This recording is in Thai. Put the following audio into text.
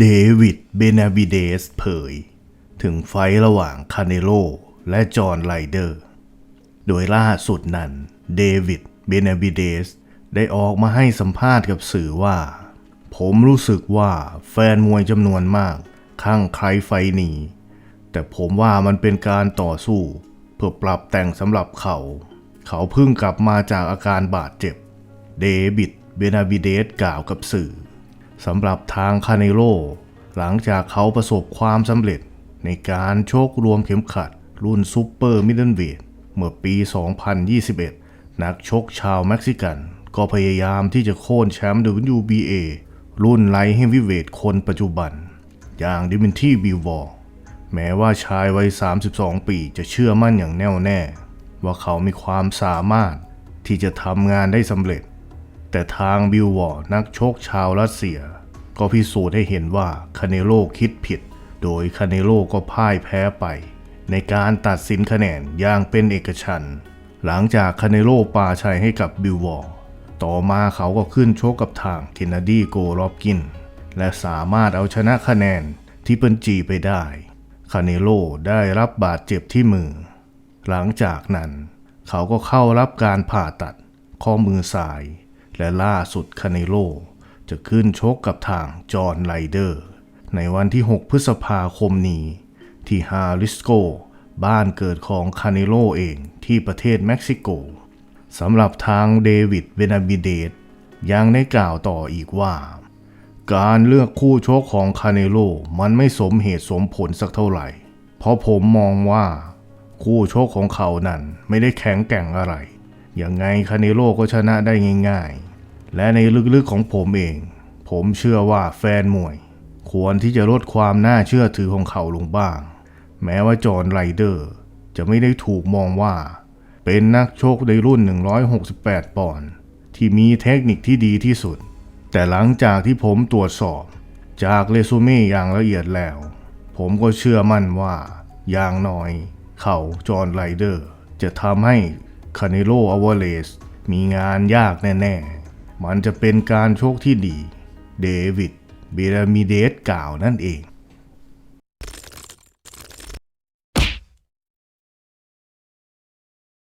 เดวิด เบนาบิเดสเผย ถึงไฟระหว่างคาเนโลและจอห์นไลเดอร์ โดยล่าสุดนั้น เดวิด เบนาบิเดส ได้ออกมาให้สัมภาษณ์กับสื่อว่า ผมรู้สึกว่าแฟนมวยจำนวนมากข้างใครไฟนี้ แต่ผมว่ามันเป็นการต่อสู้ เพื่อปรับแต่งสำหรับเขา เขาเพิ่งกลับมาจากอาการบาดเจ็บ เดวิด เบนาบิเดสกล่าวกับสื่อ สำหรับทางคาเนโลหลังจากเขาประสบความสำเร็จในการโชครวมเข็มขัด รุ่นซูเปอร์มิดเดิลเวทเมื่อปี 2021 นักชกชาวเม็กซิกัน ก็พยายามที่จะโค่นแชมป์ WBA รุ่นไลท์เฮฟวีเวทคนปัจจุบัน อย่างดิมินที่บิลวอร์แม้ว่าชายวัย 32 ปีจะเชื่อมั่นอย่างแน่วแน่ ว่าเขามีความสามารถที่จะทำงานได้สำเร็จ แต่ทางบิลวอร์นักชกชาวรัสเซีย ก็พิสูจน์ให้เห็นว่าคาเนโลคิดผิด โดยคาเนโลก็พ่ายแพ้ไป ในการตัดสินคะแนนอย่างเป็นเอกฉันท์หลังจากคาเนโลปาชัยให้กับบิลวอร์ต่อมาเขาก็ขึ้นชกกับทางเคนนดีโกรอบกิน และสามารถเอาชนะคะแนนที่เปินจีไปได้คาเนโลได้รับบาดเจ็บที่มือ หลังจากนั้น เขาก็เข้ารับการผ่าตัดข้อมือซ้าย และล่าสุดคาเนโลจะขึ้นชกกับทางจอห์นไลเดอร์ ในวันที่ 6 พฤษภาคมนี้ ที่ฮาริสโก บ้านเกิดของคาเนโลเองที่ประเทศเม็กซิโกสำหรับทางเดวิดเวนาบิเดสยังได้กล่าวต่ออีกว่า การเลือกคู่ชกของคาเนโลมันไม่สมเหตุสมผลสักเท่าไหร่ เพราะผมมองว่า คู่ชกของเขานั้นไม่ได้แข็งแกร่งอะไร ยังไงคาเนโลก็ชนะได้ง่าย ๆ และในลึกๆของผมเอง ผมเชื่อว่าแฟนมวย ควรที่จะลดความน่าเชื่อถือของเขาลงบ้าง แม้ว่าจอห์นไรเดอร์ จะไม่ได้ถูกมองว่า เป็นนักโชคในรุ่น 168 ปอนด์ที่มีเทคนิคที่ดีที่สุด แต่หลังจากที่ผมตรวจสอบ จากเรซูเม่อย่างละเอียดแล้ว ผมก็เชื่อมั่นว่าอย่างน้อย เขาจอห์นไรเดอร์ จะทำให้ คาเนโลอวเลสมีงานยากแน่ ๆ มันจะเป็นการโชคที่ดี เดวิดเบรามิเดสกล่าวนั่นเอง